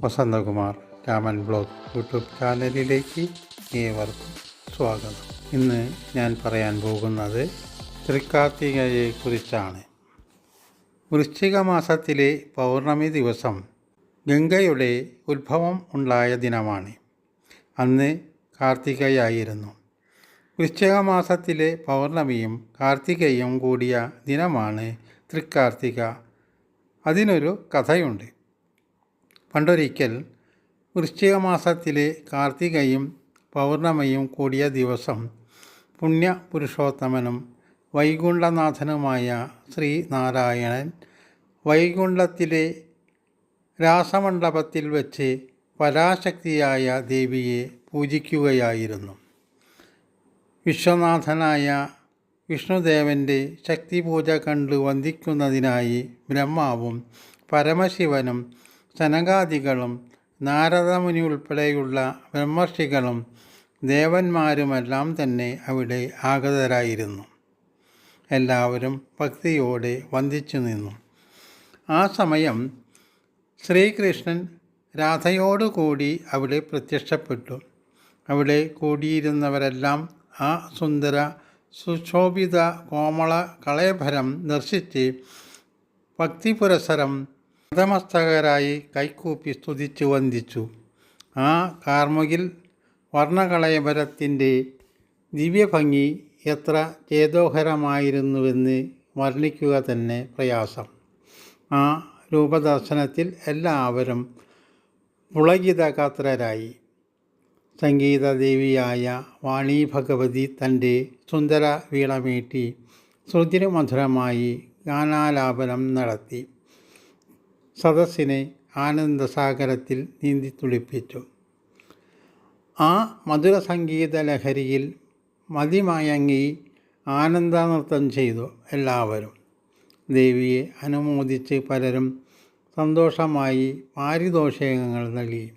Vasanthakumar Raman blog YouTube ചാനലിലേക്ക് ഏവർക്കും സ്വാഗതം. ഇന്ന് ഞാൻ പറയാൻ പോകുന്നത് തൃക്കാർത്തികയെക്കുറിച്ചാണ്. വൃശ്ചിക മാസത്തിലെ പൗർണമി ദിവസം ഗംഗയുടെ ഉത്ഭവം ഉണ്ടായ ദിനമാണ്. അന്ന് കാർത്തികയായിരുന്നു. വൃശ്ചിക മാസത്തിലെ പൗർണമിയും കാർത്തികയും കൂടിയ ദിനമാണ് തൃക്കാർത്തിക. അതിനൊരു കഥയുണ്ട്. പണ്ടൊരിക്കൽ വൃശ്ചിക മാസത്തിലെ കാർത്തികയും പൗർണമയും കൂടിയ ദിവസം പുണ്യ പുരുഷോത്തമനും വൈകുണ്ഠനാഥനുമായ ശ്രീനാരായണൻ വൈകുണ്ഠത്തിലെ രാസമണ്ഡപത്തിൽ വച്ച് പരാശക്തിയായ ദേവിയെ പൂജിക്കുകയായിരുന്നു. വിശ്വനാഥനായ വിഷ്ണുദേവന്റെ ശക്തിപൂജ കണ്ട് വന്ദിക്കുന്നതിനായി ബ്രഹ്മാവും പരമശിവനും സനകാദികളും നാരദമുനി ഉൾപ്പെടെയുള്ള ബ്രഹ്മർഷികളും ദേവന്മാരുമെല്ലാം തന്നെ അവിടെ ആഗതരായിരുന്നു. എല്ലാവരും ഭക്തിയോടെ വന്ദിച്ചു നിന്നു. ആ സമയം ശ്രീകൃഷ്ണൻ രാധയോടുകൂടി അവിടെ പ്രത്യക്ഷപ്പെട്ടു. അവിടെ കൂടിയിരുന്നവരെല്ലാം ആ സുന്ദര സുശോഭിത കോമള കളയഭരം ദർശിച്ച് ഭക്തിപുരസരം നതമസ്തകരായി കൈകൂപ്പി സ്തുതിച്ചു വന്ദിച്ചു. ആ കാർമുകിൽ വർണകളയഭരത്തിന്റെ ദിവ്യഭംഗി എത്ര ചേതോഹരമായിരുന്നുവെന്ന് വർണിക്കുക തന്നെ പ്രയാസം. ആ രൂപദർശനത്തിൽ എല്ലാവരും പുളകിതകാത്രരായി സംഗീതദേവിയായ വാണി ഭഗവതി തന്റെ സുന്ദര വീളമീട്ടി ശ്രുതിരമധുരമായി ഗാനാലാപനം നടത്തി. സദസ്സിനെ ആനന്ദസാഗരത്തിൽ നീന്തി തുളിപ്പിച്ചു. ആ മധുര സംഗീത ലഹരിയിൽ മതിമയങ്ങി ആനന്ദനൃത്തം ചെയ്തു എല്ലാവരും. ദേവിയെ അനുമോദിച്ച് പലരും സന്തോഷമായി പാരിതോഷികങ്ങൾ നൽകി.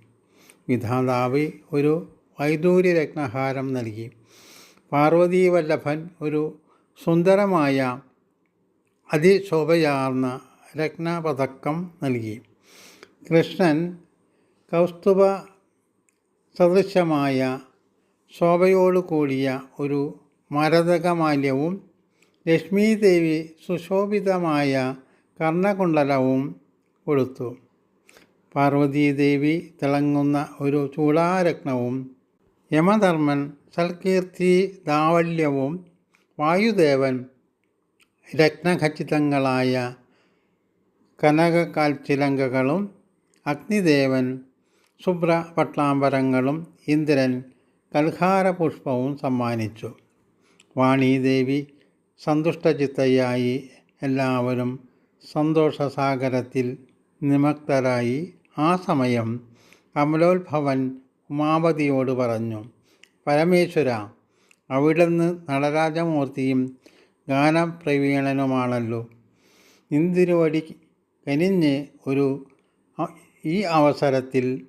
വിധാതാവ് ഒരു വൈദൂര്യ രത്നഹാരം നൽകി പാർവതീവല്ലഭൻ ഒരു സുന്ദരമായ അതിശോഭയാർന്ന രത്നപതക്കം നൽകി. കൃഷ്ണൻ കൗസ്തുഭ സദൃശമായ ശോഭയോടു കൂടിയ ഒരു മരതകമാല്യവും ലക്ഷ്മീദേവി സുശോഭിതമായ കർണകുണ്ടലവും കൊടുത്തു. പാർവതീദേവി തിളങ്ങുന്ന ഒരു ചൂടാരത്നവും യമധർമ്മൻ സൽകീർത്തി ദാവല്യവും വായുദേവൻ രത്നഖചിതങ്ങളായ കനകകാൽച്ചിലങ്കകളും അഗ്നിദേവൻ ശുഭ്ര പട്ടാമ്പരങ്ങളും ഇന്ദ്രൻ കൽഹാരപുഷ്പവും സമ്മാനിച്ചു. വാണീദേവി സന്തുഷ്ടചിത്തയായി എല്ലാവരും സന്തോഷസാഗരത്തിൽ നിമഗ്ധരായി. ആ സമയം കമലോത്ഭവൻ ഉമാപതിയോട് പറഞ്ഞു പരമേശ്വര അവിടുന്ന് നടരാജമൂർത്തിയും ഗാനപ്രവീണനുമാണല്ലോ. ഇന്ദിരുവടി കനിഞ്ഞ് ഒരു ഈ അവസരത്തിൽ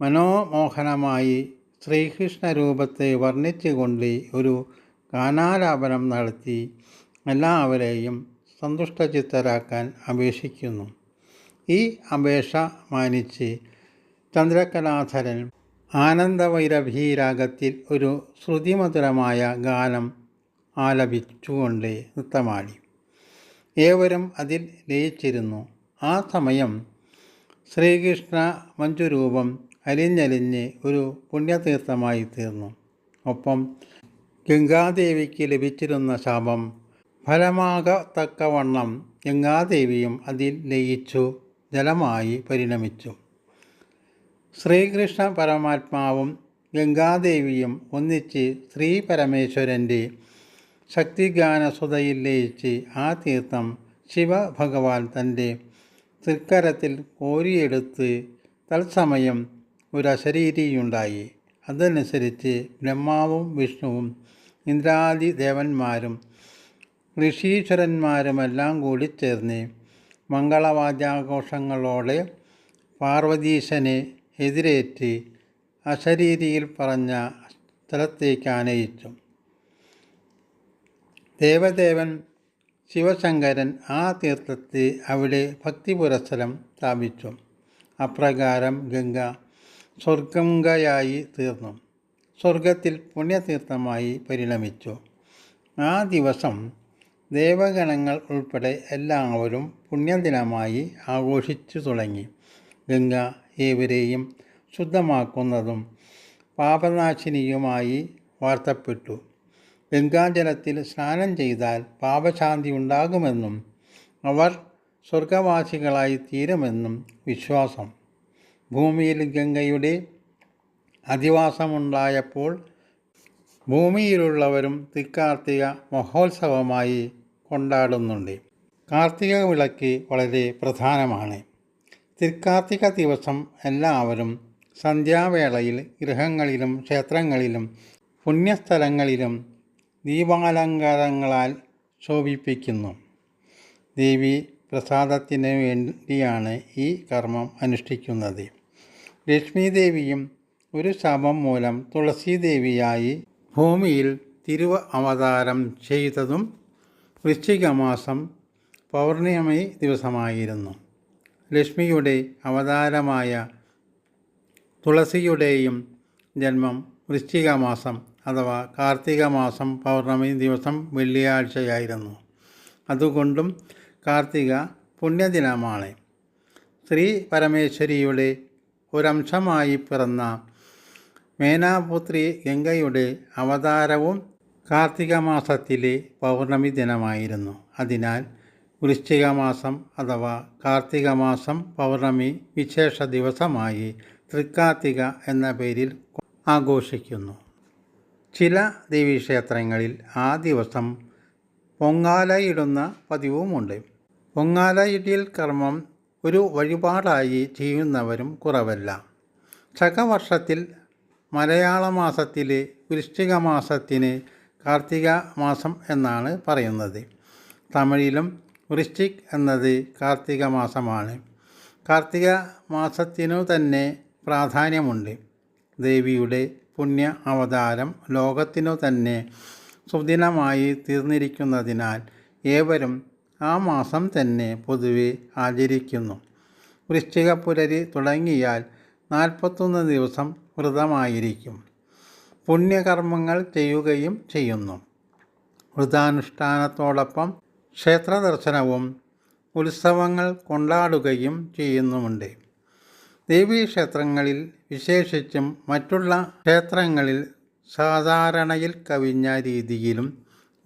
മനോമോഹനമായി ശ്രീകൃഷ്ണ രൂപത്തെ വർണിച്ചുകൊണ്ട് ഒരു ഗാനാലാപനം നടത്തി എല്ലാവരെയും സന്തുഷ്ടചിത്തരാക്കാൻ അപേക്ഷിക്കുന്നു. ഈ അപേക്ഷ മാനിച്ച് ചന്ദ്രകലാധരൻ ആനന്ദവൈരഭീരാഗത്തിൽ ഒരു ശ്രുതിമധുരമായ ഗാനം ആലപിച്ചുകൊണ്ട് നൃത്തമാടി. ഏവരും അതിൽ ലയിച്ചിരുന്നു. ആ സമയം ശ്രീകൃഷ്ണ മഞ്ജുരൂപം അലിഞ്ഞലിഞ്ഞ് ഒരു പുണ്യതീർത്ഥമായി തീർന്നു. ഒപ്പം ഗംഗാദേവിക്ക് ലഭിച്ചിരുന്ന ശാപം ഫലമാകത്തക്കവണ്ണം ഗംഗാദേവിയും അതിൽ ലയിച്ചു ജലമായി പരിണമിച്ചു. ശ്രീകൃഷ്ണ പരമാത്മാവും ഗംഗാദേവിയും ഒന്നിച്ച് ശ്രീ പരമേശ്വരന്റെ ശക്തിഗാനസുതയിൽ ലയിച്ച് ആ തീർത്ഥം ശിവഭഗവാൻ തന്റെ തൃക്കരത്തിൽ കോരിയെടുത്ത് തത്സമയം ഒരു അശരീരിയുണ്ടായി അതനുസരിച്ച് ബ്രഹ്മാവും വിഷ്ണുവും ഇന്ദ്രാദി ദേവന്മാരും ഋഷീശ്വരന്മാരുമെല്ലാം കൂടി ചേർന്ന് മംഗളവാദ്യാഘോഷങ്ങളോടെ പാർവതീശനെ എതിരേറ്റ് അശരീരിയിൽ പറഞ്ഞ സ്ഥലത്തേക്ക് ആനയിച്ചു. ദേവദേവൻ ശിവശങ്കരൻ ആ തീർത്ഥത്തെ അവിടെ ഭക്തി പുരസ്സരം സ്ഥാപിച്ചു. അപ്രകാരം ഗംഗ സ്വർഗംഗയായി തീർന്നു. സ്വർഗത്തിൽ പുണ്യതീർത്ഥമായി പരിണമിച്ചു. ആ ദിവസം ദേവഗണങ്ങൾ ഉൾപ്പെടെ എല്ലാവരും പുണ്യദിനമായി ആഘോഷിച്ചു തുടങ്ങി. ഗംഗ ഏവരെയും ശുദ്ധമാക്കുന്നതും പാപനാശിനിയുമായി വാർത്തപ്പെട്ടു. ഗംഗാജലത്തിൽ സ്നാനം ചെയ്താൽ പാപശാന്തി ഉണ്ടാകുമെന്നും അവർ സ്വർഗവാസികളായി തീരുമെന്നും വിശ്വാസം. ഭൂമിയിൽ ഗംഗയുടെ അധിവാസമുണ്ടായപ്പോൾ ഭൂമിയിലുള്ളവരും തൃക്കാർത്തിക മഹോത്സവമായി കൊണ്ടാടുന്നുണ്ട്. കാർത്തിക വിളക്ക് വളരെ പ്രധാനമാണ്. തൃക്കാർത്തിക ദിവസം എല്ലാവരും സന്ധ്യാവേളയിൽ ഗൃഹങ്ങളിലും ക്ഷേത്രങ്ങളിലും പുണ്യസ്ഥലങ്ങളിലും ദീപാലങ്കാരങ്ങളാൽ ശോഭിപ്പിക്കുന്നു. ദേവി പ്രസാദത്തിന് വേണ്ടിയാണ് ഈ കർമ്മം അനുഷ്ഠിക്കുന്നത്. ലക്ഷ്മി ദേവിയും ഒരു ശാപം മൂലം തുളസീദേവിയായി ഭൂമിയിൽ തിരുവ അവതാരം ചെയ്തതും വൃശ്ചികമാസം പൗർണിമി ദിവസമായിരുന്നു. ലക്ഷ്മിയുടെ അവതാരമായ തുളസിയുടെയും ജന്മം വൃശ്ചിക മാസം അഥവാ കാർത്തിക മാസം പൗർണമി ദിവസം വെള്ളിയാഴ്ചയായിരുന്നു. അതുകൊണ്ടും കാർത്തിക പുണ്യദിനമാണ്. ശ്രീ പരമേശ്വരിയുടെ ഒരംശമായി പിറന്ന മേനാപുത്രി ഗംഗയുടെ അവതാരവും കാർത്തിക മാസത്തിലെ പൗർണമി ദിനമായിരുന്നു. അതിനാൽ വൃശ്ചിക മാസം അഥവാ കാർത്തിക മാസം പൗർണമി വിശേഷ ദിവസമായി തൃക്കാർത്തിക എന്ന പേരിൽ ആഘോഷിക്കുന്നു. ചില ദേവീക്ഷേത്രങ്ങളിൽ ആ ദിവസം പൊങ്ങാലയിടുന്ന പതിവുമുണ്ട്. പൊങ്ങാലയിടൽ കർമ്മം ഒരു വഴിപാടായി ചെയ്യുന്നവരും കുറവല്ല. ചകവർഷത്തിൽ മലയാള മാസത്തിലെ വൃശ്ചിക മാസത്തിന് കാർത്തിക മാസം എന്നാണ് പറയുന്നത്. തമിഴിലും വൃശ്ചിക് എന്നത് കാർത്തിക മാസമാണ്. കാർത്തിക മാസത്തിനു തന്നെ പ്രാധാന്യമുണ്ട്. ദേവിയുടെ പുണ്യ അവതാരം ലോകത്തിനു തന്നെ സുദിനമായി തീർന്നിരിക്കുന്നതിനാൽ ഏവരും ആ മാസം തന്നെ പൊതുവെ ആചരിക്കുന്നു. വൃശ്ചിക പുലരി തുടങ്ങിയാൽ നാൽപ്പത്തൊന്ന് ദിവസം വ്രതമായിരിക്കും. പുണ്യകർമ്മങ്ങൾ ചെയ്യുകയും ചെയ്യുന്നു. വ്രതാനുഷ്ഠാനത്തോടൊപ്പം ക്ഷേത്രദർശനവും ഉത്സവങ്ങൾ കൊണ്ടാടുകയും ചെയ്യുന്നുമുണ്ട്. ദേവീക്ഷേത്രങ്ങളിൽ വിശേഷിച്ചും മറ്റുള്ള ക്ഷേത്രങ്ങളിൽ സാധാരണയിൽ കവിഞ്ഞ രീതിയിലും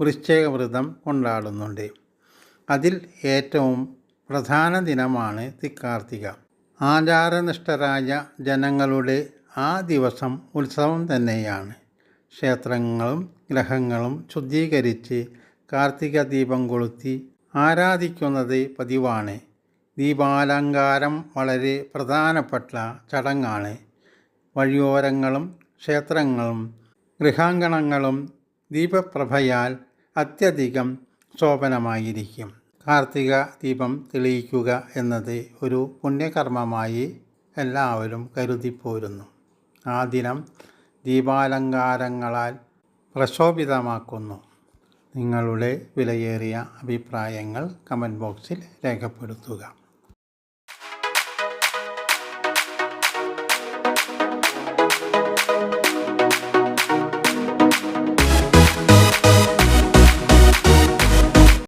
വൃശ്ചിക വ്രതം കൊണ്ടാടുന്നുണ്ട്. അതിൽ ഏറ്റവും പ്രധാന ദിനമാണ് തിക്കാർത്തിക. ആചാരനിഷ്ഠരായ ജനങ്ങളുടെ ആ ദിവസം ഉത്സവം തന്നെയാണ്. ക്ഷേത്രങ്ങളും ഗ്രഹങ്ങളും ശുദ്ധീകരിച്ച് കാർത്തിക ദീപം കൊളുത്തി ആരാധിക്കുന്നത് പതിവാണ്. ദീപാലങ്കാരം വളരെ പ്രധാനപ്പെട്ട ചടങ്ങാണ്. വഴിയോരങ്ങളും ക്ഷേത്രങ്ങളും ഗൃഹാങ്കണങ്ങളും ദീപപ്രഭയാൽ അത്യധികം ശോഭനമായിരിക്കും. കാർത്തിക ദീപം തെളിയിക്കുക എന്നത് ഒരു പുണ്യകർമ്മമായി എല്ലാവരും കരുതിപ്പോരുന്നു. ആ ദിനം ദീപാലങ്കാരങ്ങളാൽ പ്രശോഭിതമാക്കുന്നു. നിങ്ങളുടെ വിലയേറിയ അഭിപ്രായങ്ങൾ കമന്റ് ബോക്സിൽ രേഖപ്പെടുത്തുക.